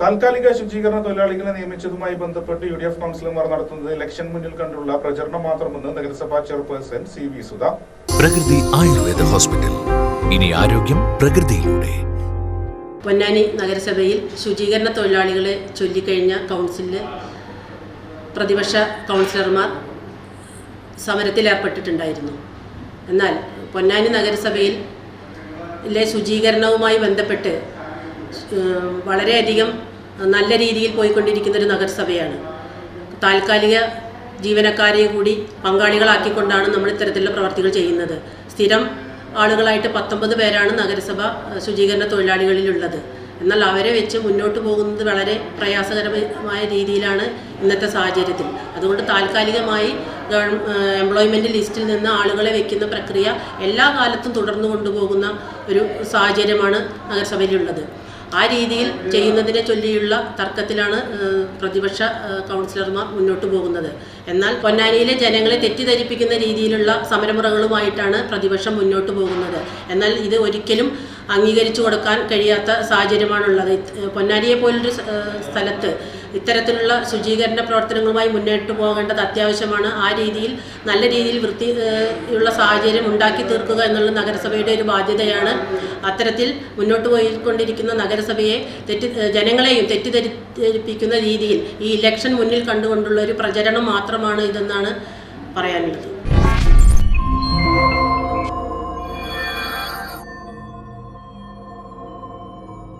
താൽക്കാലിക ശുചീകരണ തൊഴിലാളികളെ നിയമിച്ചതുമായി ബന്ധപ്പെട്ട് യു ഡി എഫ് കൗൺസിലർമാർ നടത്തുന്നത് ഇലക്ഷൻ മുന്നിൽ കണ്ടുള്ള പ്രചരണം മാത്രമെന്ന് നഗരസഭാ ചെയർപേഴ്സൺ സി വി സുധ. പ്രകൃതി ആയുർവേദ ഹോസ്പിറ്റൽ. ഇനി ആരോഗ്യം പ്രകൃതിയിലൂടെ. പൊന്നാനി നഗരസഭയിൽ ശുചീകരണ തൊഴിലാളികളെ ചൊല്ലിക്കഴിഞ്ഞ കൗൺസിലിൽ പ്രതിപക്ഷ കൗൺസിലർമാർ സമരത്തിലേർപ്പെട്ടിട്ടുണ്ടായിരുന്നു. എന്നാൽ പൊന്നാനി നഗരസഭയിൽ ശുചീകരണവുമായി ബന്ധപ്പെട്ട് വളരെയധികം നല്ല രീതിയിൽ പോയിക്കൊണ്ടിരിക്കുന്ന ഒരു നഗരസഭയാണ്. താൽക്കാലിക ജീവനക്കാരെ കൂടി പങ്കാളികളാക്കിക്കൊണ്ടാണ് നമ്മൾ ഇത്തരത്തിലുള്ള പ്രവർത്തികൾ ചെയ്യുന്നത്. സ്ഥിരം ആളുകളായിട്ട് പത്തൊമ്പത് പേരാണ് നഗരസഭ ശുചീകരണ തൊഴിലാളികളിലുള്ളത്. എന്നാൽ അവരെ വെച്ച് മുന്നോട്ട് പോകുന്നത് വളരെ പ്രയാസകരമായ രീതിയിലാണ് ഇന്നത്തെ സാഹചര്യത്തിൽ. അതുകൊണ്ട് താൽക്കാലികമായി എംപ്ലോയ്മെന്റ് ലിസ്റ്റിൽ നിന്ന് ആളുകളെ വെക്കുന്ന പ്രക്രിയ എല്ലാ കാലത്തും തുടർന്നു കൊണ്ടുപോകുന്ന ഒരു സാഹചര്യമാണ് നഗരസഭയിലുള്ളത്. ആ രീതിയിൽ ചെയ്യുന്നതിനെ ചൊല്ലിയുള്ള തർക്കത്തിലാണ് പ്രതിപക്ഷ കൗൺസിലർമാർ മുന്നോട്ട് പോകുന്നത്. എന്നാൽ പൊന്നാനിയിലെ ജനങ്ങളെ തെറ്റിദ്ധരിപ്പിക്കുന്ന രീതിയിലുള്ള സമരമുറകളുമായിട്ടാണ് പ്രതിപക്ഷം മുന്നോട്ട് പോകുന്നത്. എന്നാൽ ഇത് ഒരിക്കലും അംഗീകരിച്ചു കൊടുക്കാൻ കഴിയാത്ത സാഹചര്യമാണുള്ളത്. പൊന്നാരിയെ പോലൊരു സ്ഥലത്ത് ഇത്തരത്തിലുള്ള ശുചീകരണ പ്രവർത്തനങ്ങളുമായി മുന്നോട്ട് പോകേണ്ടത് അത്യാവശ്യമാണ്. ആ രീതിയിൽ നല്ല രീതിയിൽ വൃത്തി ഉള്ള സാഹചര്യം ഉണ്ടാക്കി തീർക്കുക എന്നുള്ള നഗരസഭയുടെ ഒരു ബാധ്യതയാണ്. അത്തരത്തിൽ മുന്നോട്ട് പോയിക്കൊണ്ടിരിക്കുന്ന നഗരസഭയെ തെറ്റി ജനങ്ങളെയും തെറ്റിദ്ധരിപ്പിക്കുന്ന രീതിയിൽ ഈ ഇലക്ഷൻ മുന്നിൽ കണ്ടുകൊണ്ടുള്ള ഒരു പ്രചരണം മാത്രമാണ് ഇതെന്നാണ് പറയാനുള്ളത്.